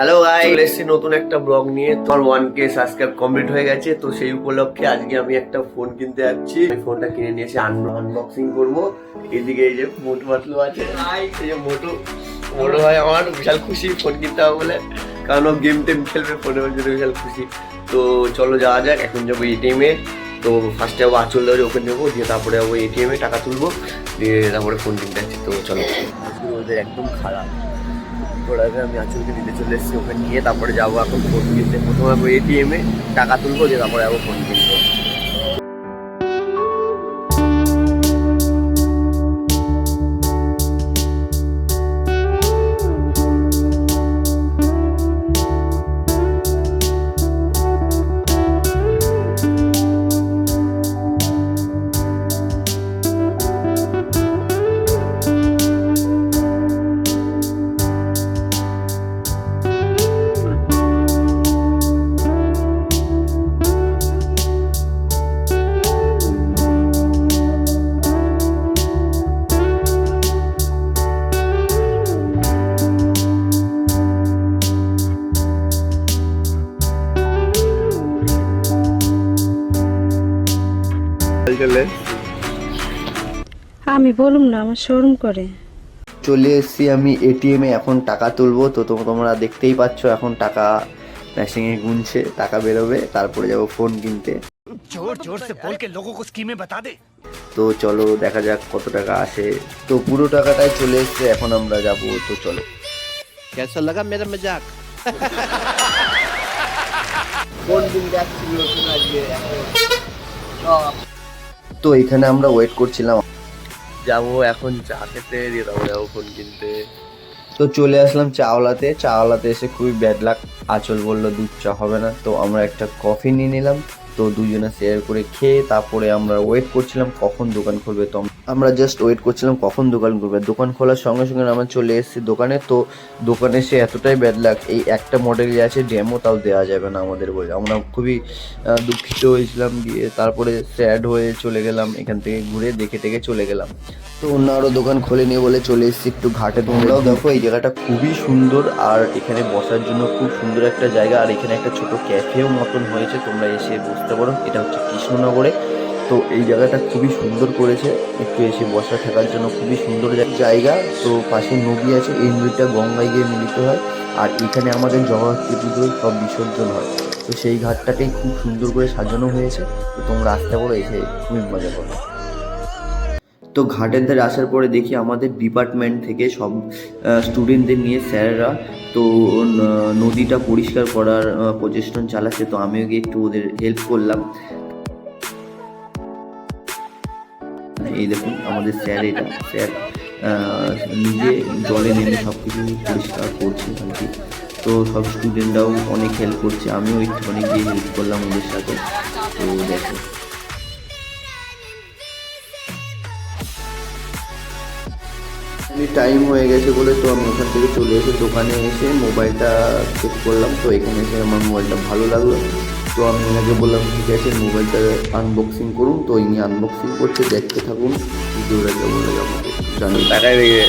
Hello guy চলে এসেছি নতুন একটা ব্লগ নিয়ে। তোমার ওয়ান কে সাবস্ক্রাইব কমপ্লিট হয়ে গেছে, তো সেই উপলক্ষে আজকে আমি একটা ফোন কিনতে যাচ্ছি। এই ফোনটা কিনে নিয়ে এসে আনবক্সিং করব। এদিকে এই যে মোটু মাতলু আছে। এই যে মোটু। মোটু ভাই আমার বিশাল খুশি ফোন কিনতে হবে বলে। কারণ গেম টেম খেলবে ফোনের জন্য বিশাল খুশি। তো চলো যাওয়া যাক, এখন যাব এটিএম তো ফার্স্টে আবার আঁচল ধরে ওখানে নেব, দিয়ে তারপরে আবার এটিএমে টাকা তুলবো, দিয়ে তারপরে ফোন কিনতে যাচ্ছি তো চলো। ওদের একদম খারাপ। ওর আগে আমি আঁচলকে দিতে চলে এসেছি, ওকে নিয়ে তারপরে যাব এখন ফোন কিনতে। প্রথমে এটিএমে টাকা তুলবো, দিয়ে তারপরে আবার ফোন কিনতে চলে আমি বলুম না আমার শোরুম করে। চলে এসেছি আমি এটিএম এ এখন টাকা তুলবো। তো তোমরা দেখতেই পাচ্ছ এখন টাকা মেশিনে গুনছে টাকা বেরোবে তারপরে যাব ফোন কিনতে। জোর জোর সে বল কে লোগো কো স্কিমে বাতা দে। তো চলো দেখা যাক কত টাকা আসে। তো পুরো টাকাটাই চলে এসেছে এখন আমরা যাব তো চলো। কেসা লাগা মেরা মজাক কোন দিন যাচ্ছিল আজকে। তো এখানে আমরা ওয়েট করছিলাম। যাব এখন চা খেতে দিয়ে তারপরে যাব ফোন কিনতে। তো চলে আসলাম চাওলাতে। চাওলাতে এসে খুবই ব্যাড লাক আচল বলল দুধ চা হবে না। তো আমরা একটা কফি নিয়ে নিলাম। তো দুজনে শেয়ার করে খেয়ে তারপরে আমরা ওয়েট করছিলাম কখন দোকান খুলবে তো আমরা জাস্ট ওয়েট করছিলাম কখন দোকান খুলবে। দোকান খোলার সঙ্গে সঙ্গে আমরা চলে এসেছি দোকানে। তো দোকানে এসে এতটাই ব্যাড লাক এই একটা মডেল মডেলই আছে ডেমো তাও দেওয়া যাবে না আমাদের বলে। আমরা খুবই দুঃখিত হয়েছিলাম গিয়ে, তারপরে স্যাড হয়ে চলে গেলাম, এখান থেকে ঘুরে দেখে টেকে চলে গেলাম। তো অন্য আরও দোকান খোলে নিয়ে বলে চলে এসেছি একটু ঘাটে। তোমরাও দেখো, এই জায়গাটা খুবই সুন্দর, আর এখানে বসার জন্য খুব সুন্দর একটা জায়গা, আর এখানে একটা ছোট ক্যাফেও মতন হয়েছে, তোমরা এসে বসতে পারো। এটা হচ্ছে কৃষ্ণনগরে। তো এই জায়গাটা খুবই সুন্দর করেছে। একটু এসে বসা থাকার জন্য খুবই সুন্দর জায়গা। তো পাশে নদী আছে, এই নদীটা গঙ্গায় গিয়ে মিলিত হয়। আর এখানে আমাদের জগদ্ধাত্রী পুজোয় সব বিসর্জন হয়। তো সেই ঘাটটাকেই খুব সুন্দর করে সাজানো হয়েছে। তো তোমরা আসতে পারো এসে খুবই মজা করো। তো ঘাটের ধারে আসার পরে দেখি আমাদের ডিপার্টমেন্ট থেকে সব স্টুডেন্টদের নিয়ে স্যারেরা তো নদীটা পরিষ্কার করার প্রচেষ্টা চালাচ্ছে। তো আমিও গিয়ে একটু ওদের হেল্প করলাম। এই দেখুন, আমাদের স্যার এটা, স্যার নিজে জলে নেমে সব কিছু পরিষ্কার করছে আর কি তো সব স্টুডেন্টরাও অনেক হেল্প করছে, আমিও একটুখানি গিয়ে হেল্প করলাম ওদের সাথে। তো দেখো। টাইম হয়ে গেছে বলে তো আমি ওখান থেকে চলে এসে দোকানে এসে মোবাইলটা চেক করলাম, তো এখানে এসে আমার মোবাইলটা ভালো লাগল। তো আমি ওনাকে বললাম ঠিক আছে মোবাইলটা আনবক্সিং করুন। তো ইনি আনবক্সিং করছে দেখতে থাকুন ভিডিওটা কেমন লাগে আমাকে জানুন টাকায় লেগে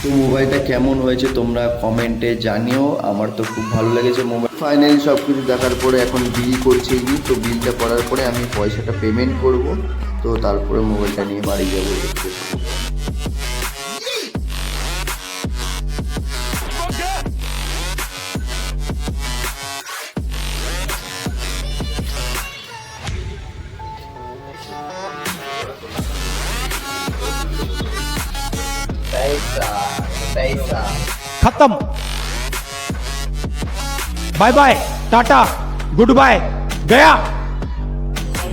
তো মোবাইলটা কেমন হয়েছে তোমরা কমেন্টে জানিও আমার তো খুব ভালো লেগেছে মোবাইল। ফাইনালি সব কিছু দেখার পরে এখন বিল করছে ইনি তো বিলটা করার পরে আমি পয়সাটা পেমেন্ট করব তো তারপরে মোবাইলটা নিয়ে বাড়ি যাব। खत्म bye bye tata good bye गया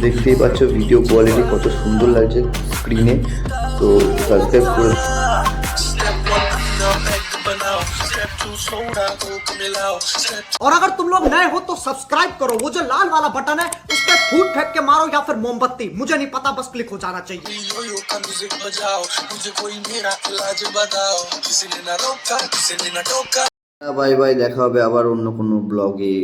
দেখতেই পাচ্ছ ভিডিও কোয়ালিটি কত সুন্দর লাগছে স্ক্রিনে তো সাবস্ক্রাইব করে और अगर तुम लोग नए हो तो सब्सक्राइब करो वो जो लाल वाला बटन है उस पर फूट फेंक के मारो या फिर मोमबत्ती मुझे नहीं पता बस क्लिक हो जाना चाहिए यो यो का म्यूजिक बजाओ मुझे कोई मेरा इलाज बताओ किसी ने ना रोका किसी ने ना टोका বাই বাই দেখা হবে আবার অন্য কোনো ব্লগে